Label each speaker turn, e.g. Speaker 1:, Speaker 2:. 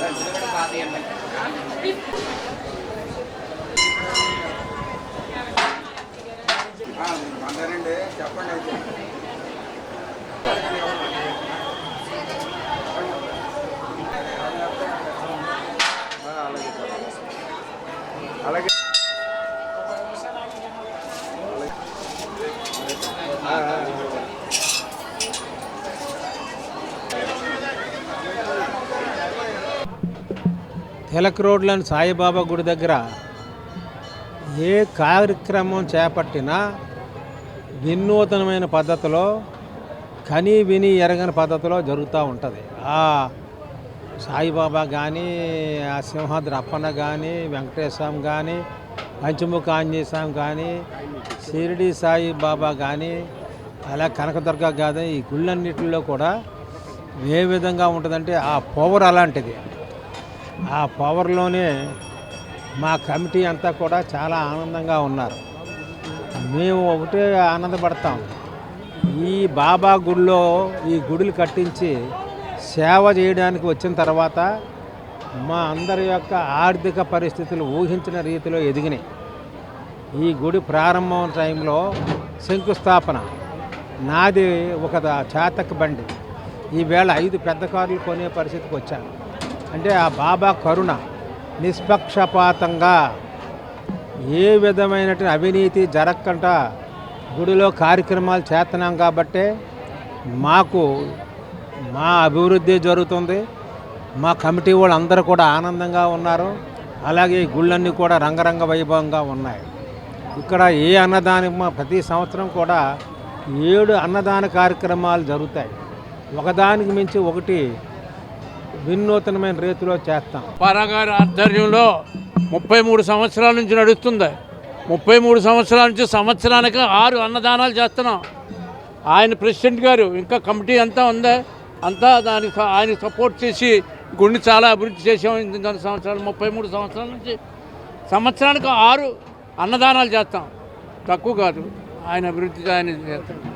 Speaker 1: Dengan.
Speaker 2: Tilak రోడ్లోని సాయిబాబా గుడి దగ్గర ఏ కార్యక్రమం చేపట్టినా వినూతనమైన పద్ధతిలో కని విని ఎరగని పద్ధతిలో జరుగుతూ ఉంటుంది. ఆ సాయిబాబా కానీ ఆ సింహాద్రి అప్పన్న కానీ వెంకటేశ్వరం కానీ పంచముఖ ఆంజనేయ స్వామి కానీ షిరిడి సాయిబాబా కానీ అలా కనకదుర్గ కానీ ఈ గుళ్ళన్నిటిలో కూడా ఏ విధంగా ఉంటుందంటే ఆ పవర్ అలాంటిది. ఆ పవర్లోనే మా కమిటీ అంతా కూడా చాలా ఆనందంగా ఉన్నారు. మేము ఒకటే ఆనందపడతాం. ఈ బాబా గుడిలో ఈ గుడులు కట్టించి సేవ చేయడానికి వచ్చిన తర్వాత మా అందరి యొక్క ఆర్థిక పరిస్థితులు ఊహించిన రీతిలో ఎదిగినాయి. ఈ గుడి ప్రారంభం టైంలో శంకుస్థాపన. నాది ఒక ద- చేతక బండి. ఈవేళ ఐదు పెద్ద కార్లు కొనే పరిస్థితికి వచ్చాను. అంటే ఆ బాబా కరుణ నిష్పక్షపాతంగా ఏ విధమైనటువంటి అవినీతి జరగకుండా గుడిలో కార్యక్రమాలు చేస్తున్నాం కాబట్టే మాకు మా అభివృద్ధి జరుగుతుంది. మా కమిటీ వాళ్ళు అందరూ కూడా ఆనందంగా ఉన్నారు. అలాగే గుళ్ళన్నీ కూడా రంగరంగ వైభవంగా ఉన్నాయి. ఇక్కడ ఏ అన్నదానం ప్రతి సంవత్సరం కూడా ఏడు అన్నదాన కార్యక్రమాలు జరుగుతాయి. ఒకదానికి మించి ఒకటి వినూతనమైన రీతిలో చేస్తాం.
Speaker 3: పారాగారి ఆధ్వర్యంలో ముప్పై మూడు సంవత్సరాల నుంచి నడుస్తుంది. ముప్పై మూడు సంవత్సరాల నుంచి సంవత్సరానికి ఆరు అన్నదానాలు చేస్తున్నాం. ఆయన ప్రెసిడెంట్ గారు ఇంకా కమిటీ అంతా ఉంది. అంతా దానికి ఆయన సపోర్ట్ చేసి గుండె చాలా అభివృద్ధి చేసాం ఇంత సంవత్సరాలు ముప్పై మూడు సంవత్సరాల నుంచి సంవత్సరానికి ఆరు అన్నదానాలు చేస్తాం. తక్కువ కాదు ఆయన అభివృద్ధి ఆయన చేస్తాం.